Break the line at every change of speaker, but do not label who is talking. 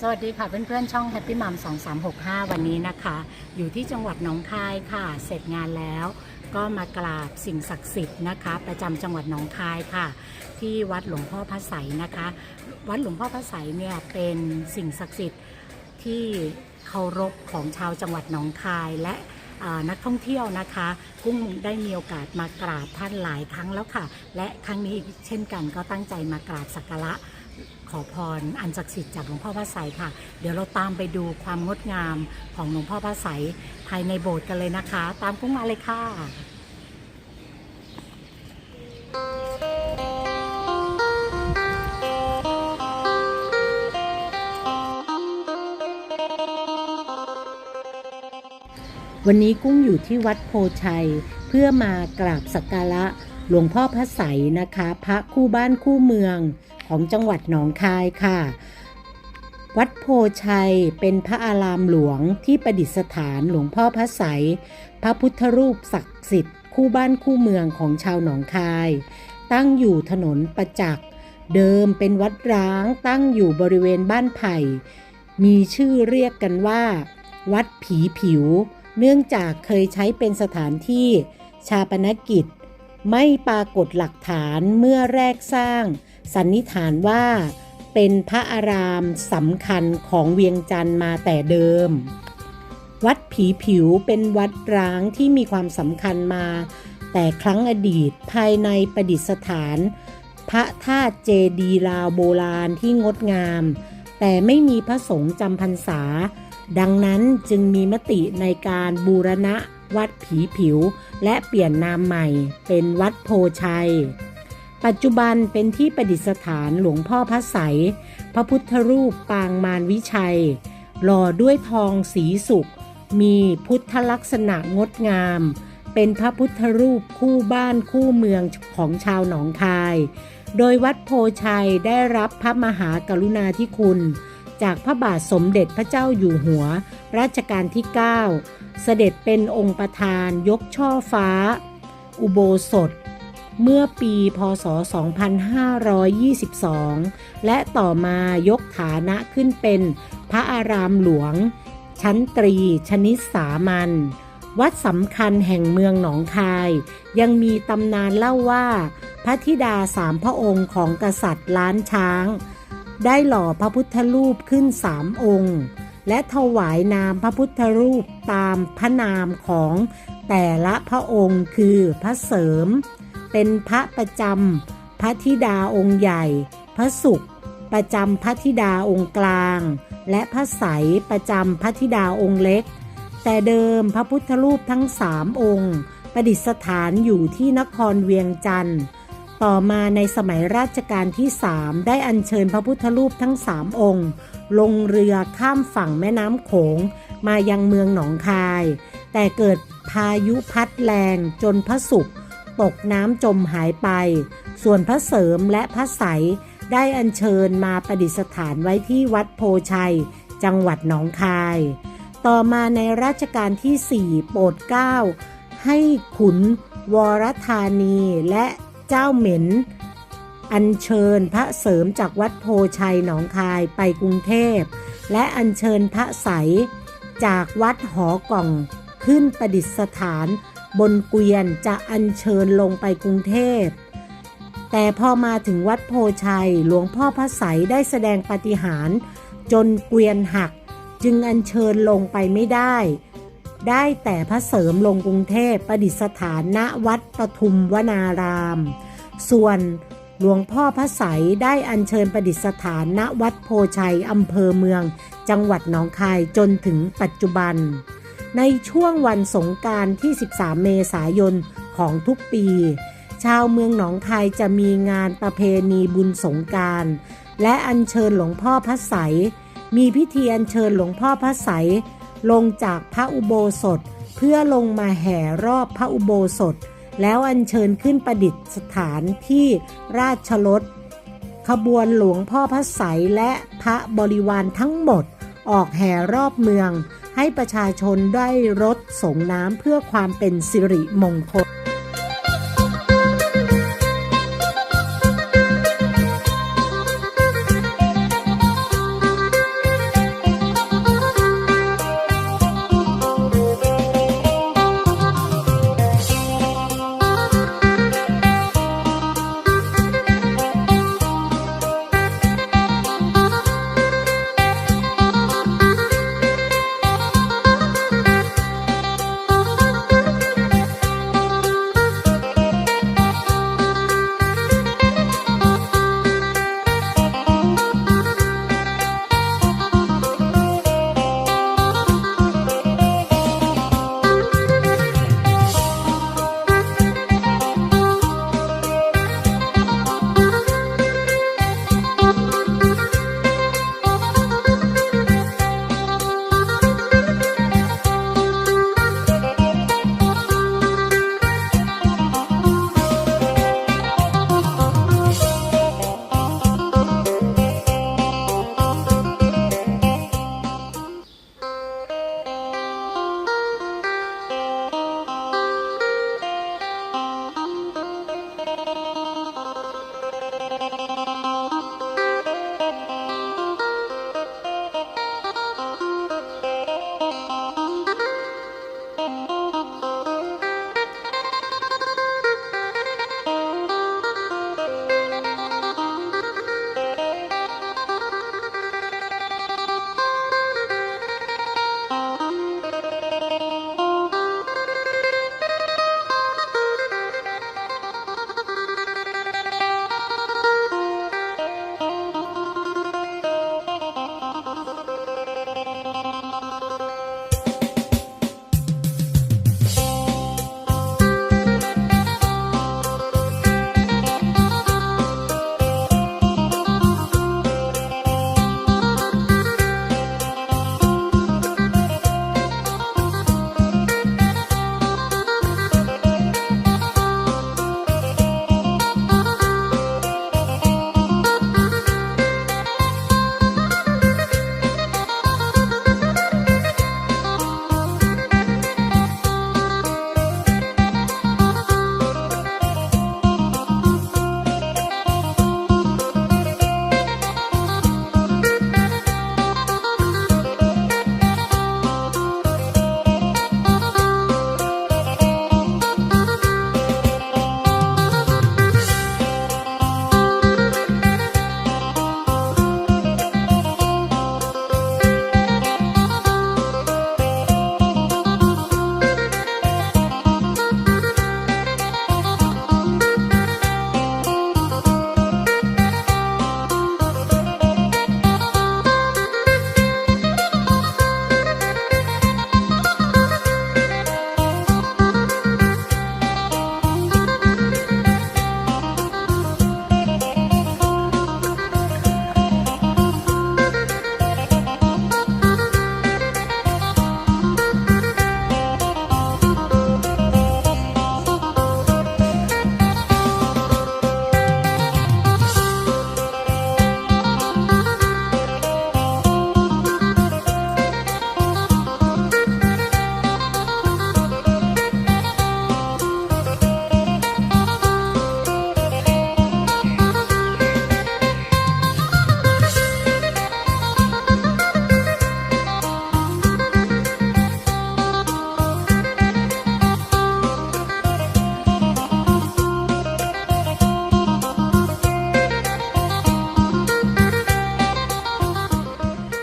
สวัสดีค่ะเพื่อนๆช่อง Happy Mom 2365 วันนี้นะคะ อยู่ที่จังหวัดหนองคายค่ะ เสร็จงานแล้ว ก็มากราบสิ่งศักดิ์สิทธิ์นะคะ ประจำจังหวัดหนองคายค่ะ ที่วัดหลวงพ่อพระไสยนะคะ วัดหลวงพ่อพระไสยเนี่ยเป็นสิ่งศักดิ์สิทธิ์ที่เคารพของชาวจังหวัดหนองคายและนักท่องเที่ยวนะคะ กุ้งได้มีโอกาสมากราบท่านหลายครั้งแล้วค่ะ และครั้งนี้เช่นกันก็ตั้งใจมากราบสักการะ ขอพรอันศักดิ์สิทธิ์จากหลวงพ่อพระไสยค่ะ เดี๋ยวเราตามไปดูความงดงามของหลวงพ่อพระไสยภายในโบสถ์กันเลยนะคะ ตามกุ้งมาเลยค่ะวันนี้กุ้งอยู่ที่วัดโพชัย เพื่อมากราบสักการะ หลวงพ่อพระไสยนะคะ พระคู่บ้านคู่เมืองของจังหวัดหนองคายค่ะ วัดโพชัยเป็นพระอารามหลวงที่ประดิษฐานหลวงพ่อพระไสยพระพุทธรูปศักดิ์สิทธิ์คู่บ้านคู่เมืองของชาวหนองคาย ตั้งอยู่ถนนประจักษ์เดิมเป็นวัดร้างตั้งอยู่บริเวณบ้านไผ่ มีชื่อเรียกกันว่า วัดผีผิว เนื่องจากเคยใช้เป็นสถานที่ชาปนกิจ ไม่ปรากฏหลักฐานเมื่อแรกสร้าง สันนิษฐานว่าเป็นพระอารามสำคัญของเวียงจันทร์มาแต่เดิม วัดผีผิวเป็นวัดร้างที่มีความสำคัญมา แต่ครั้งอดีตภายในประดิษฐาน พระธาตุเจดีลาวโบราณที่งดงาม แต่ไม่มีพระสงฆ์จำพรรษา ดังนั้นจึงมีมติในการบูรณะ วัดผีผิว และเปลี่ยนนามใหม่ เป็นวัดโพชัย ปัจจุบันเป็นที่ประดิษฐานหลวงพ่อพระไสยพระพุทธรูปปางมารวิชัย หล่อด้วยทองสีสุก มีพุทธลักษณะงดงาม เป็นพระพุทธรูปคู่บ้านคู่เมืองของชาวหนองคาย โดยวัดโพชัยได้รับพระมหากรุณาธิคุณ จากพระบาทสมเด็จพระเจ้าอยู่หัว รัชกาลที่ 9 เสด็จเป็นองค์ประธานยกช่อฟ้า อุโบสถ เมื่อปีพศ 2522 และต่อมายกฐานะขึ้นเป็นพระอารามหลวง ชั้นตรี ชนิดสามัญวัดสำคัญแห่งเมืองหนองคาย ยังมีตำนานเล่าว่า พระธิดาสามพระองค์ของกษัตริย์ล้านช้าง ได้หล่อพระพุทธรูปขึ้นสามองค์ และถวายนามพระพุทธรูปตามพระนามของแต่ละพระองค์คือพระเสริม เป็นพระประจำพระธิดาองค์ใหญ่ พระสุขประจำพระธิดาองค์กลาง และพระใสประจำพระธิดาองค์เล็ก แต่เดิมพระพุทธรูปทั้งสามองค์ ประดิษฐานอยู่ที่นครเวียงจันทร์ ต่อมาในสมัยราชการที่สามได้อัญเชิญพระพุทธรูปทั้งสามองค์ ลงเรือข้ามฝั่งแม่น้ำโขง มายังเมืองหนองคาย แต่เกิดพายุพัดแรงจนพระสุขตกน้ำจมหายไป ส่วนพระเสริมและพระใสยได้อัญเชิญมาประดิษฐานไว้ที่วัดโพชัย จังหวัดหนองคาย ต่อมาในรัชกาลที่ 4 โปรดเกล้าให้ขุนวรธานีและ เจ้าเหม็น อัญเชิญพระเสริมจากวัดโพชัยหนองคายไปกรุงเทพ และอัญเชิญพระใสยจากวัดหอกล่องขึ้นประดิษฐานบนเกวียนจะอัญเชิญลงไปกรุงเทพ แต่พอมาถึงวัดโพชัยหลวงพ่อพระไสยได้แสดงปฏิหาร จนเกวียนหักจึงอัญเชิญลงไปไม่ได้ ได้แต่พระเสริมลงกรุงเทพประดิษฐานณวัดปทุมวนาราม ส่วนหลวงพ่อพระไสยได้อัญเชิญประดิษฐานณวัดโพชัยอำเภอเมือง จังหวัดหนองคายจนถึงปัจจุบัน ในช่วงวันสงการที่ 13 เมษายนของทุกปี ชาวเมืองหนองคายจะมีงานประเพณีบุญสงการและอัญเชิญหลวงพ่อพระไสยมีพิธีอัญเชิญหลวงพ่อพระไสย ลงจากพระอุโบสถ เพื่อลงมาแห่รอบพระอุโบสถ แล้วอัญเชิญขึ้นประดิษฐานที่ราชรถขบวนหลวงพ่อพระสายและพระบริวารทั้งหมดออกแห่รอบเมือง ให้ประชาชนได้รถส่งน้ำเพื่อความเป็นสิริมงคล